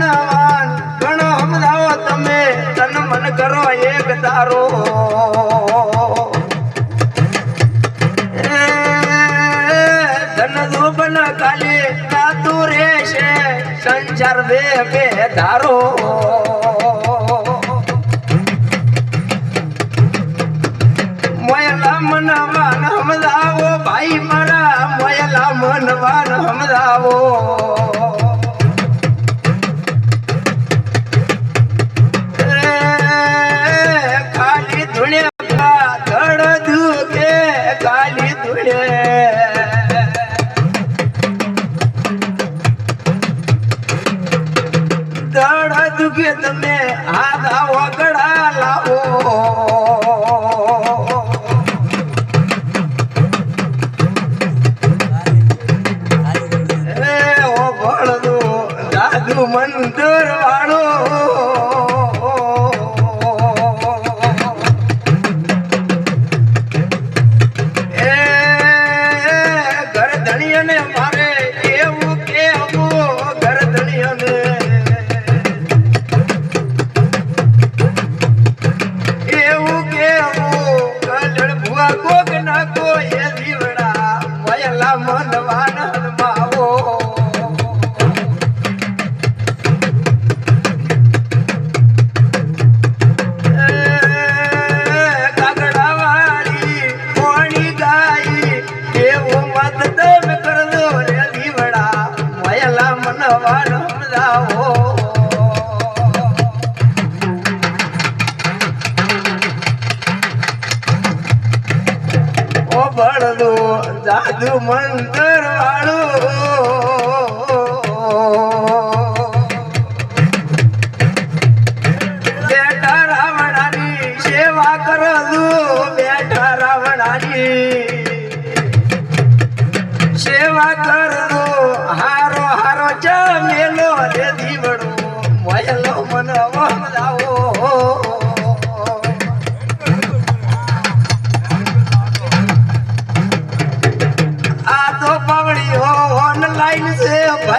માનવાન. ઘણો હમદાવો તમે, તન મન કરો એક તારો. ધન ધૂપન કાલી તાતું રહેશે, સંસાર બે ધારો. મોયલા મનવાન હમદાવો ભાઈ મારા મોયલા મનવાન હમદાવો દુકે તમે હાથ આવો ગળા લાવો. જાદુ મંદર વાળો. મનવાન સમજાવો બળદો જાદુ મંતર વાળો.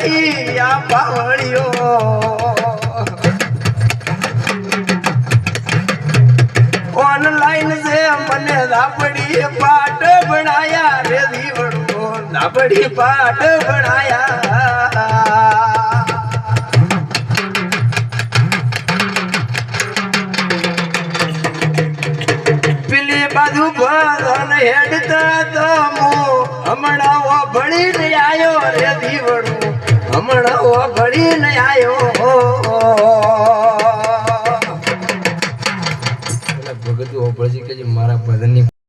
આ પાવડીઓ ઓનલાઈન છે મને લાપડી પાટ બનાયા રે દીવડો લાપડી પાટ બનાયા પેલી બાજુ ભરન હેડતા તો હું હમણાં ભણીને આવ્યો રે દીવડું હમણાં ઓ ને આયો.